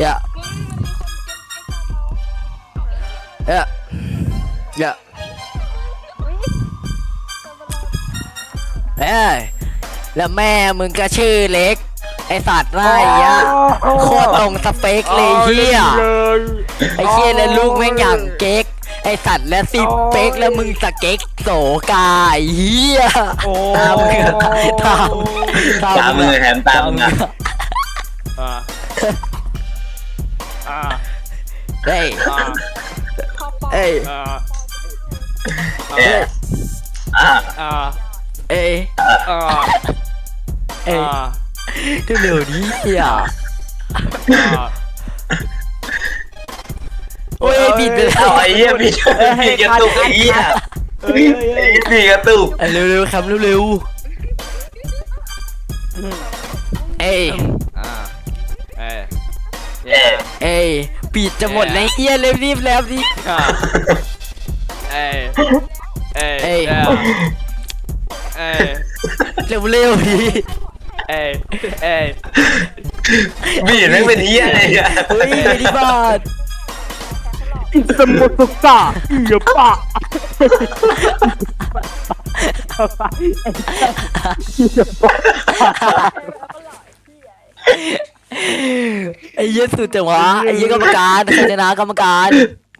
อย่าอย่ย่เอ้ยแล้วแม่มึงก็ชื่อเล็ก ไอสัตว์ไรเงี้ยโคตรตรงสเปกเลยเฮียไอเชี่ยแล้วลูกแม่งอย่างเก๊กไอสัตว์และสิเป๊กแล้วมึงสเก๊กโสกายเฮียตามมึงตามตามมือแถมตามมึงอ อ่าอ่าเฮ้ยอ่าเอ้ยอ่าเอ๊ะอะอ่าเอ้ยอ่าเอ้ยอ่าเร็วๆนี้เฮียอ่าโอ้ยบิดไปแล้เอาวไอ้เหี้ยพี่พี่กระตุกไอ้เหี้ยเฮ้ยเฮ้ยไอ้เฮ้ยเหี้ยพี่กระตุกเอ้ยเร็วๆครับเร็วๆเอ้ยอ่าเอ้ย เอ๊ะเอ้ยปิดจะหมดแล้วเฮียรีบๆแล้วดิอ่าเอ้ยเอ้ยเอ้ยเอ้ยเร็วๆดิเอ้ยเอ้ยพี่นั่งเป็นเหี้ยอะไรอะเฮ้ยไม่ได้บาดสมุทรสงครามเยอะปะไอ้ เหี้ยสุดจังวะไอ้เหี้ยกรรมการใครชนะกรรมการ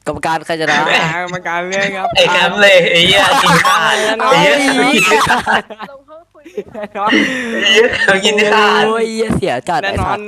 กรรมการใครชนะกรรมการเรื่องครับไอ้แคมป์เลยไอ้เหี้ยกินข้าวเอาไอ้ไอ้เหี้ยเหี้ยลงห้องคุยไอ้เหี้ยเขากินข้าวโอ้ยเหี้ยเสียจัดแน่ไอ้นอสัน ตว์